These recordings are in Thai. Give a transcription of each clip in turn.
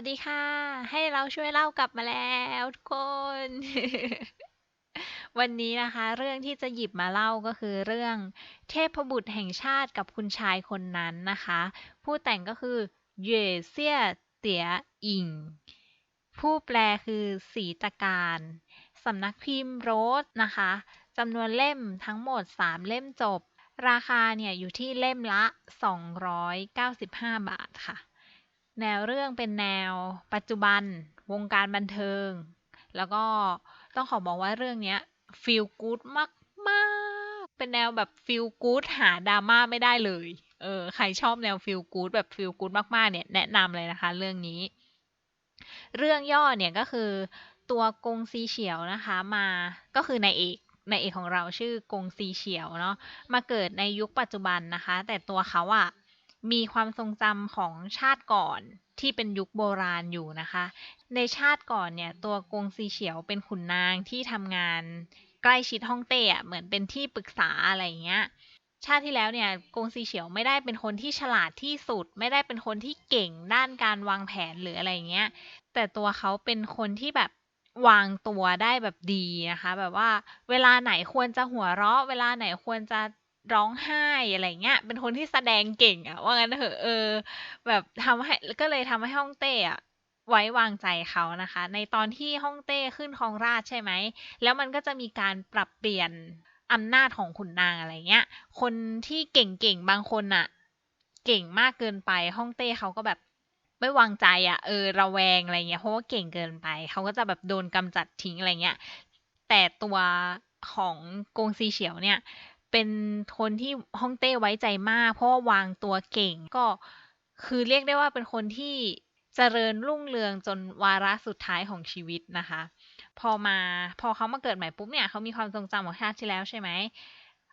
วัสดีค่ะ ให้เราช่วยเล่ากลับมาแล้วทุกคน วันนี้นะคะ เรื่องที่จะหยิบมาเล่าก็คือเรื่องเทพบุตรแห่งชาติกับคุณชายคนนั้นนะคะ ผู้แต่งก็คือเย่เซี่ยเตี๋ยอิง ผู้แปลคือสีตะการสำนักพิมพ์โรสนะคะจำนวนเล่มทั้งหมด 3 เล่มจบ ราคาเนี่ยอยู่ที่เล่มละ 295 บาทค่ะ แนวเรื่องเป็นแนวปัจจุบัน วงการบันเทิง แล้วก็ต้องขอบอกว่าเรื่องนี้ฟีลกู๊ดมากมากๆเป็นแนวแบบฟีลกู๊ดหาดราม่าไม่ได้เลย เออ ใครชอบแนวฟีลกู๊ดแบบฟีลกู๊ดมากๆเนี่ยแนะนำเลยนะคะ เรื่องนี้ เรื่องย่อเนี่ยก็คือตัวกงซีเฉียวนะคะมาก็คือนายเอกนายเอกของเราชื่อกงซีเฉียวเนาะมาเกิดในยุคปัจจุบันนะคะ แต่ตัวเขาอะ มีความทรงจำของชาติก่อนที่เป็นยุคโบราณอยู่นะคะ ในชาติก่อนเนี่ยตัวกงซีเฉียวเป็นขุนนางที่ทำงานใกล้ชิดฮ่องเต้อะเหมือนเป็นที่ปรึกษาอะไรอย่างเงี้ยชาติที่แล้วเนี่ยกงซีเฉียวไม่ได้เป็นคนที่ฉลาดที่สุด ไม่ได้เป็นคนที่เก่งด้านการวางแผนหรืออะไรเงี้ย แต่ตัวเขาเป็นคนที่แบบวางตัวได้แบบดีนะคะ แบบว่าเวลาไหนควรจะหัวเราะ เวลาไหนควรจะ ร้องไห้อะไรเงี้ย เป็นคนที่แสดงเก่งอะว่างั้นเถอะเออ แบบทำให้ก็เลยทำให้ฮ่องเต้อะไว้วางใจเขานะคะ ในตอนที่ฮ่องเต้ขึ้นครองราชใช่ไหม แล้วมันก็จะมีการปรับเปลี่ยนอำนาจของขุนนางอะไรเงี้ย คนที่เก่งๆบางคนอะเก่งมากเกินไปฮ่องเต้เขาก็แบบไม่วางใจอะเออระแวงอะไรเงี้ยเพราะว่าเก่งเกินไปเขาก็จะแบบโดนกำจัดทิ้งอะไรเงี้ยแต่ตัวของกงซีเฉียวเนี่ย เป็นคนที่ฮ่องเต้ไว้ใจมาก เพราะว่าวางตัวเก่งก็คือเรียกได้ว่าเป็นคนที่เจริญรุ่งเรืองจนวาระสุดท้ายของชีวิตนะคะ พอมาพอเขามาเกิดใหม่ปุ๊บเนี่ยเขามีความทรงจำของชาติที่แล้วใช่ไหม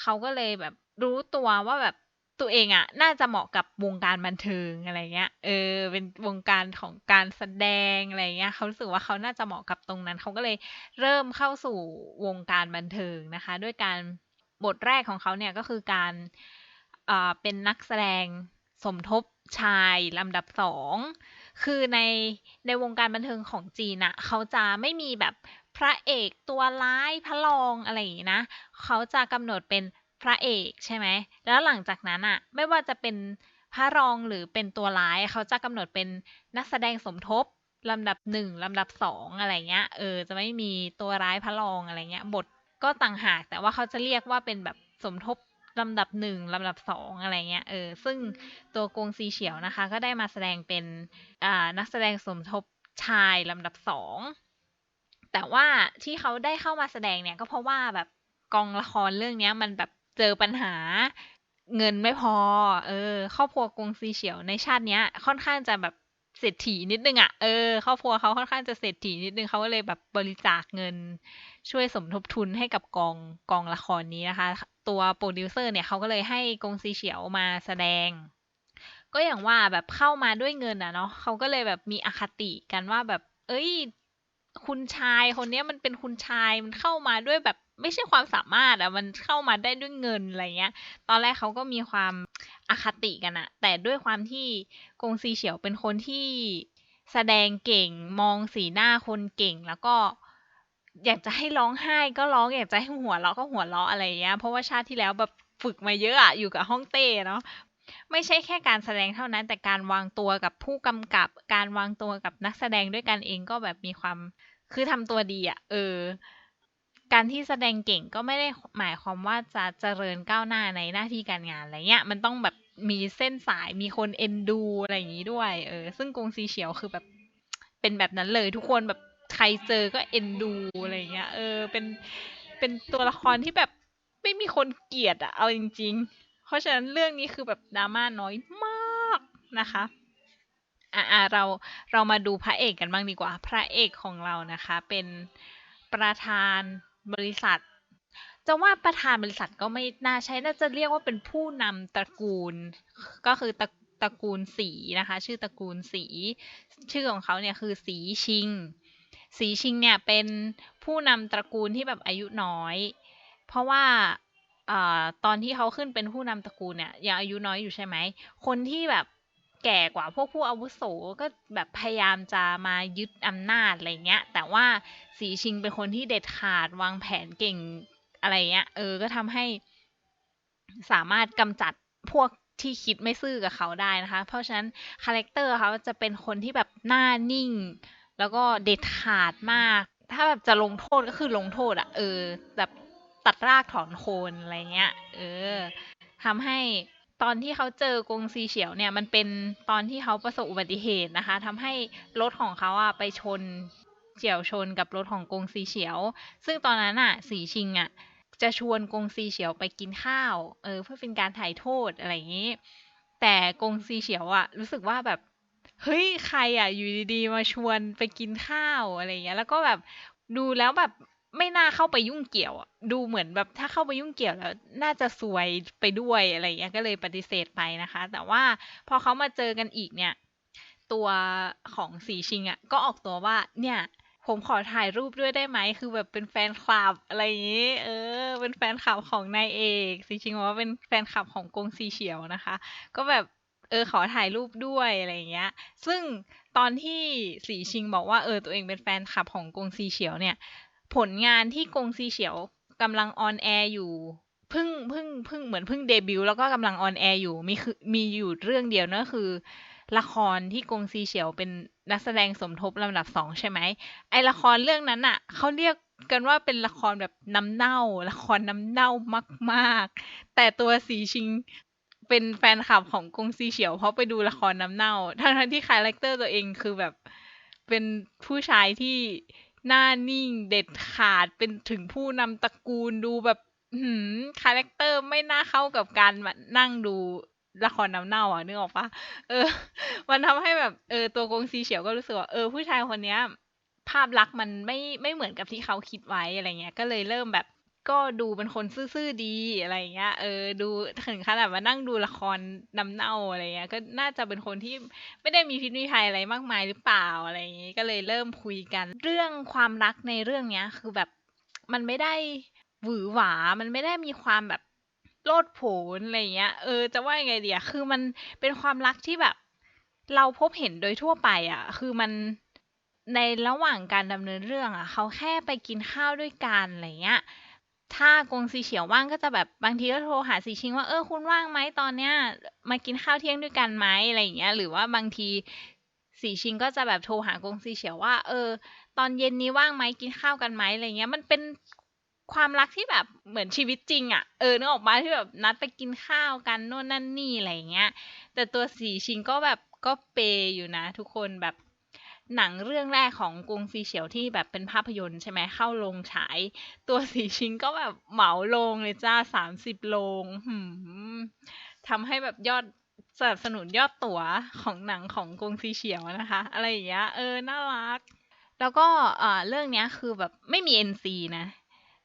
เขาก็เลยแบบรู้ตัวว่าแบบตัวเองอะน่าจะเหมาะกับวงการบันเทิงอะไรเงี้ย เออ เป็นวงการของการแสดงอะไรเงี้ย เขารู้สึกว่าเขาน่าจะเหมาะกับตรงนั้น เขาก็เลยเริ่มเข้าสู่วงการบันเทิงนะคะ ด้วยการ บทแรกของเขาเนี่ยก็คือการเป็นนักแสดงสมทบชายลำดับสองคือในในวงการบันเทิงของจีนอะเขาจะไม่มีแบบพระเอกตัวร้ายพระรองอะไรอย่างนี้นะ เขาจะกำหนดเป็นพระเอกใช่ไหม แล้วหลังจากนั้นอะไม่ว่าจะเป็นพระรองหรือเป็นตัวร้าย เขาจะกำหนดเป็นนักแสดงสมทบลำดับหนึ่งลำดับสองอะไรเงี้ย เออ จะไม่มีตัวร้ายพระรองอะไรเงี้ย บท ก็ต่างหากแต่ว่าเขาจะเรียกว่าเป็นแบบสมทบลำดับหนึ่งลำดับสองอะไรเงี้ยเออซึ่งตัวกงซีเฉียวนะคะ ก็ได้มาแสดงเป็นอ่านักแสดงสมทบชายลำดับสองแต่ว่าที่เขาได้เข้ามาแสดงเนี่ยก็เพราะว่าแบบกองละครเรื่องเนี้ยมันแบบเจอปัญหาเงินไม่พอ เออ ครอบครัวกงซีเฉียวในชาติเนี้ยค่อนข้างจะแบบ เศรษฐีนิดนึงอะ่ะ เออ ครอบครัวเขาค่อนข้างจะเศรษฐีนิดนึงเขาก็เลยแบบบริจาคเงิน ช่วยสมทบทุนให้กับกองกองละครนี้นะคะ ตัวโปรดิวเซอร์เนี่ยเขาก็เลยให้กงซีเฉียวมาแสดง ก็อย่างว่าแบบเข้ามาด้วยเงินอะเนาะเขาก็เลยแบบมีอคติกันว่าแบบ เอ้ย คุณชายคนนี้มันเป็นคุณชายมันเข้ามาด้วยแบบไม่ใช่ความสามารถอะมันเข้ามาได้ด้วยเงินอะไรเงี้ย ตอนแรกเขาก็มีความอคติกันอะแต่ด้วยความที่กงซีเฉียวเป็นคนที่แสดงเก่งมองสีหน้าคนเก่งแล้วก็อยากจะให้ร้องไห้ก็ร้องอยากจะให้หัวเราะก็หัวเราะอะไรเงี้ยเพราะว่าชาติที่แล้วแบบฝึกมาเยอะอะอยู่กับห้องเต้เนาะ ไม่ใช่แค่การแสดงเท่านั้น แต่การวางตัวกับผู้กำกับ การวางตัวกับนักแสดงด้วยกันเองก็แบบมีความคือทำตัวดีอะเออ การที่แสดงเก่งก็ไม่ได้หมายความว่าจะเจริญก้าวหน้าในหน้าที่การงานอะไรเงี้ย มันต้องแบบมีเส้นสายมีคนเอ็นดูอะไรอย่างนี้ด้วย เออ ซึ่งกงซีเฉียวคือแบบเป็นแบบนั้นเลย ทุกคนแบบใครเจอก็เอ็นดูอะไรเงี้ย เออ เป็นเป็นตัวละครที่แบบไม่มีคนเกลียดอะเอาจริง ๆ เพราะฉะนั้นเรื่องนี้คือแบบดราม่าน้อยมากนะคะอ่าเราเรามาดูพระเอกกันบ้างดีกว่า พระเอกของเรานะคะ เป็นประธานบริษัทจะว่าประธานบริษัทก็ไม่น่าใช้น่าจะเรียกว่าเป็นผู้นำตระกูล ก็คือตระตระกูลสีนะคะ ชื่อตระกูลสี ชื่อของเขาเนี่ยคือสีชิง สีชิงเนี่ยเป็นผู้นำตระกูลที่แบบอายุน้อย เพราะว่า อตอนที่เขาขึ้นเป็นผู้นำตระกูลเนี่ยยังอายุน้อยอยู่ใช่ไหม คนที่แบบแก่กว่าพวกผู้อาวุโสก็แบบพยายามจะมายึดอำนาจอะไรเงี้ย แต่ว่าสีชิงเป็นคนที่เด็ดขาดวางแผนเก่งอะไรเงี้ย เออ ก็ทำให้สามารถกำจัดพวกที่คิดไม่ซื่อกับเขาได้นะคะ เพราะฉะนั้นคาแรคเตอร์เขาจะเป็นคนที่แบบหน้านิ่ง แล้วก็เด็ดขาดมาก ถ้าแบบจะลงโทษก็คือลงโทษอะเออแบบ ตัดรากถอนโคนอะไรเงี้ย เออทำให้ตอนที่เขาเจอกงซีเฉียวเนี่ย มันเป็นตอนที่เขาประสบอุบัติเหตุนะคะทำให้รถของเขาอะไปชนเฉียวชนกับรถของกงซีเฉียว ซึ่งตอนนั้นอะสีชิงอะจะชวนกงซีเฉียวไปกินข้าว เออ เพื่อเป็นการถ่ายโทษอะไรอย่างนี้ แต่กงซีเฉียวอะรู้สึกว่าแบบเฮ้ยใครอะอยู่ดีๆ มาชวนไปกินข้าวอะไรอย่างเงี้ย แล้วก็แบบดูแล้วแบบ ไม่น่าเข้าไปยุ่งเกี่ยวอะดูเหมือนแบบถ้าเข้าไปยุ่งเกี่ยวแล้ว น่าจะซวยไปด้วยอะไรเงี้ยก็เลยปฏิเสธไปนะคะ แต่ว่าพอเขามาเจอกันอีกเนี่ย ตัวของสีชิงอะก็ออกตัวว่าเนี่ยผมขอถ่ายรูปด้วยได้ไหม คือแบบเป็นแฟนคลับอะไรอย่างนี้ เออ เป็นแฟนคลับของนายเอกสีชิงบอกว่าเป็นแฟนคลับของกงซีเฉียวนะคะ ก็แบบ เออ ขอถ่ายรูปด้วยอะไรอย่างเงี้ย ซึ่งตอนที่สีชิงบอกว่า เออ ตัวเองเป็นแฟนคลับของกงซีเฉียวเนี่ย ผลงานที่กงซีเฉียวกำลังออนแอร์อยู่เพิ่งเพิ่งเพิ่งเหมือนเพิ่งเดบิวต์แล้วก็กำลังออนแอร์อยู่มีคือมีอยู่เรื่องเดียวนั่นคือ ละครที่กงซีเฉียวเป็นนักแสดงสมทบลำดับสองใช่ไหมไอละครเรื่องนั้นอะเขาเรียกกันว่าเป็นละครแบบน้ำเน่า ละครน้ำเน่ามากๆ แต่ตัวสีชิงเป็นแฟนคลับของกงซีเฉียวเพราะไปดูละครน้ำเน่า ทั้งที่คาแรคเตอร์ตัวเองคือแบบเป็นผู้ชายที่ หน้านิ่งเด็ดขาดเป็นถึงผู้นำตระกูลดูแบบหืมคาแรคเตอร์ไม่น่าเข้ากับการมานั่งดูละครน้ำเน่าอะนึกออกปะเออ มันทำให้แบบเออตัวกงซีเฉียวก็รู้สึกว่าเออผู้ชายคนเนี้ย ภาพลักษณ์มันไม่ไม่เหมือนกับที่เขาคิดไว้อะไรเงี้ย ก็เลยเริ่มแบบ ก็ดูเป็นคนซื่อๆดีอะไรเงี้ย เออ ดูถึงขนาดมานั่งดูละครนำเน่าอะไรเงี้ย ก็น่าจะเป็นคนที่ไม่ได้มีพิษมีภัยอะไรมากมายหรือเปล่าอะไรอย่างงี้ ก็เลยเริ่มคุยกัน เรื่องความรักในเรื่องเนี้ย คือแบบมันไม่ได้หวือหวา มันไม่ได้มีความแบบโลดโผนอะไรเงี้ย เออ จะว่ายังไงดีอะคือมันเป็นความรักที่แบบ เราพบเห็นโดยทั่วไปอะคือมันในระหว่างการดำเนินเรื่องอะเขาแค่ไปกินข้าวด้วยกันอะไรเงี้ย ถ้ากงซีเฉียวว่างก็จะแบบบางทีก็โทรหาซีชิงว่าเออคุณว่างไหมตอนเนี้ยมากินข้าวเที่ยงด้วยกันไหมอะไรอย่างเงี้ย หรือว่าบางทีสีชิงก็จะแบบโทรหากงซีเฉียวว่า เออ ตอนเย็นนี้ว่างไหมกินข้าวกันไหมอะไรเงี้ย มันเป็นความรักที่แบบเหมือนชีวิตจริงอะ่ะเออนึกออกมาที่แบบนัดไปกินข้าวกันโน่นนั่นนี่อะไรเงี้ย แต่ตัวสีชิงก็แบบก็เปย์อยู่นะ ทุกคนแบบ หนังเรื่องแรกของกรุงซีเฉียวที่แบบเป็นภาพยนตร์ใช่ไหมเข้าโรงฉาย ตัวสีชิงก็แบบเหมาโรงเลยจ้าสามสิบโรงทำให้แบบยอดสนับสนุนยอดตั๋วของหนังของกรุงซีเฉียวนะคะ อะไรอย่างเงี้ยเออ น่ารัก แล้วก็เออเรื่องเนี้ยคือแบบไม่มี NC นะ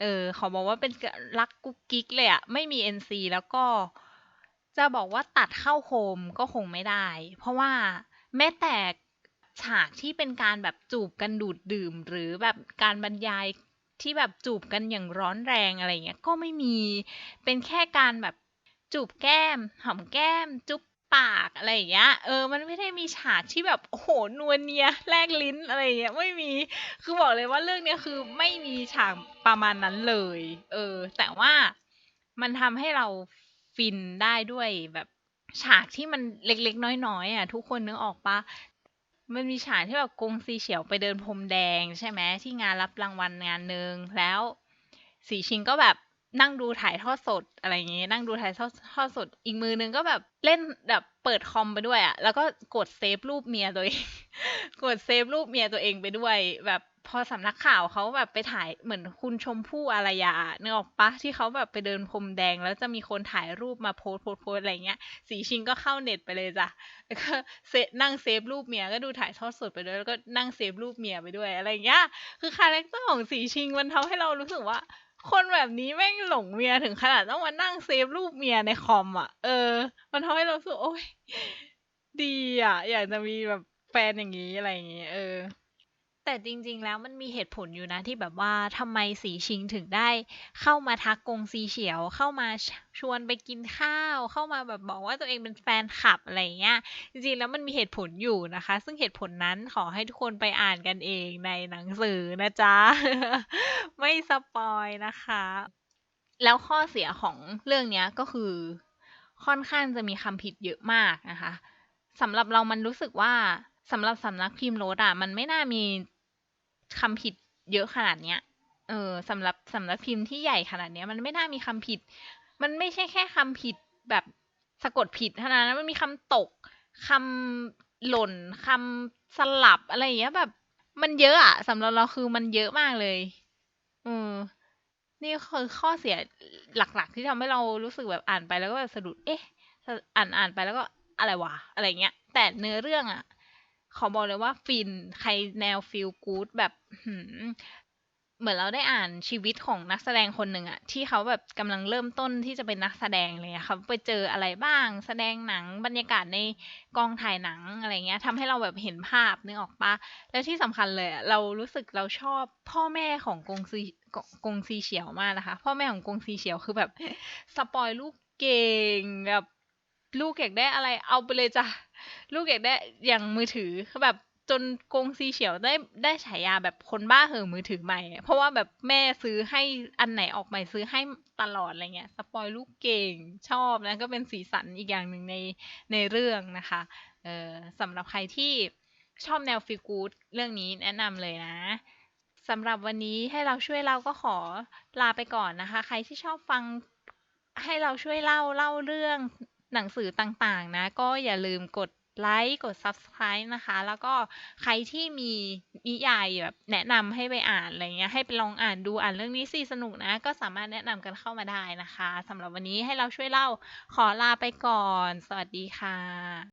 เออขาบอกว่าเป็นรักกุ๊กกิ๊กเลยอะไม่มี NC แล้วก็จะบอกว่าตัดเข้าโฮมก็คงไม่ได้ เพราะว่าแม้แต่ ฉากที่เป็นการแบบจูบกันดูดดื่ม หรือแบบการบรรยายที่แบบจูบกันอย่างร้อนแรงอะไรเงี้ยก็ไม่มีเป็นแค่การแบบจูบแก้ม หอมแก้ม จุ๊บปากอะไรอย่างเงี้ยเออมันไม่ได้มีฉากที่แบบโอ้โหนวลเนียแลกลิ้นอะไรเงี้ยไม่มีคือบอกเลยว่าเรื่องเนี้ยคือไม่มีฉากประมาณนั้นเลย เออ แต่ว่ามันทำให้เราฟินได้ด้วยแบบฉากที่มันเล็กๆ น้อยๆอะทุกคนนึกออกปะ มันมีฉากที่แบบกงซีเฉียวไปเดินพรมแดงใช่ไหมที่งานรับรางวัลงานหนึ่งแล้วสีชิงก็แบบ นั่งดูถ่ายทอดสดอะไรอย่างงี้ นั่งดูถ่ายทอดทอดสด อีกมือนึงก็แบบเล่นแบบเปิดคอมไปด้วยอะ่ะ แล้วก็กดเซฟรูปเมียตัวเอง กดเซฟรูปเมียตัวเองไปด้วย แบบพอสำนักข่าวเขาแบบไปถ่ายเหมือนคุณชมพู่อารยาเนื้อออกปะที่เขาแบบไปเดินพรมแดง แล้วจะมีคนถ่ายรูปมาโพสโพสโพสอะไรเงี้ย สีชิงก็เข้าเน็ตไปเลยจ้ะแล้วก็เซนั่งเซฟรูปเมียก็ดูถ่ายทอดสดไปด้วยแล้วก็นั่งเซฟรูปเมียไปด้วยอะไรเงี้ย คือคาแรคเตอร์ของสีชิงมันทำให้เรารู้สึกว่า คนแบบนี้แม่งหลงเมียถึงขนาดต้องมานั่งเซฟรูปเมียในคอมอะ เออ มันทำให้เราสู้โอ้ยดีอะ อยากจะมีแบบแฟนอย่างนี้อะไรอย่างเงี้ยเออ แต่จริงๆแล้วมันมีเหตุผลอยู่นะที่แบบว่าทำไมสีชิงถึงได้ เข้ามาทักกงซีเฉียว เข้ามาชวนไปกินข้าว เข้ามาแบบบอกว่าตัวเองเป็นแฟนคลับอะไรเงี้ยจริงๆแล้วมันมีเหตุผลอยู่นะคะ ซึ่งเหตุผลนั้นขอให้ทุกคนไปอ่านกันเองในหนังสือนะจ๊ะ ไม่สปอยนะคะ แล้วข้อเสียของเรื่องนี้ก็คือค่อนข้างจะมีคำผิดเยอะมากนะคะสำหรับเรามันรู้สึกว่าสำหรับสำนักพิมพ์โรสอะมันไม่น่ามี คำผิดเยอะขนาดเนี้ย เออสำหรับสำนักพิมพ์ที่ใหญ่ขนาดเนี้ย มันไม่น่ามีคำผิด มันไม่ใช่แค่คำผิดแบบสะกดผิดเท่านั้นมันมีคำตกคำหล่นคำสลับอะไรอย่างเงี้ยแบบ มันเยอะอะสำหรับเราคือมันเยอะมากเลยเออนี่คือข้อเสียหลักๆ ที่ทำให้เรารู้สึกแบบอ่านไปแล้วก็แบบสะดุด เอ๊ะ อ่านอ่านไปแล้วก็อะไรวะ อะไรเงี้ย แต่เนื้อเรื่องอะ ขอบอกเลยว่าฟินใครแนวฟีลกู๊ดแบบหืเหมือนเราได้อ่านชีวิตของนักแสดงคนหนึ่งอะที่เขาแบบกำลังเริ่มต้นที่จะเป็นนักแสดงเลยอะเขาไปเจออะไรบ้าง แสดงหนังบรรยากาศในกองถ่ายหนังอะไรเงี้ยทำให้เราแบบเห็นภาพนึกออกปะแล้วที่สำคัญเลยเรารู้สึกเราชอบพ่อแม่ของกงซีกกงซีเฉียวมากนะคะ พ่อแม่ของกงซีเฉียวคือแบบสปอยลูกเก่งแบบลูกอยากได้อะไรเอาไปเลยจ้ะ ลูกอยากได้อย่างมือถือแบบจนกงซีเฉียวได้ได้ฉายาแบบคนบ้าเหอมือถือใหม่ เพราะว่าแบบแม่ซื้อให้อันไหนออกใหม่ซื้อให้ตลอดอะไรเงี้ยสปอยลูกเก่งชอบนะก็เป็นสีสันอีกอย่างหนึ่งในในเรื่องนะคะเออสำหรับใครที่ชอบแนวฟีลกูดเรื่องนี้แนะนำเลยนะสำหรับวันนี้ให้เราช่วยเราก็ขอลาไปก่อนนะคะ ใครที่ชอบฟังให้เราช่วยเล่าเล่าเรื่องหนังสือต่างๆนะ ก็อย่าลืมกด ไลค์กด subscribe นะคะ แล้วก็ใครที่มีนิยายแบบแนะนำให้ไปอ่านอะไรเงี้ยให้ไปลองอ่านดูอ่านเรื่องนี้สิสนุกนะ ก็สามารถแนะนำกันเข้ามาได้นะคะสำหรับวันนี้ให้เราช่วยเล่าขอลาไปก่อน สวัสดีค่ะ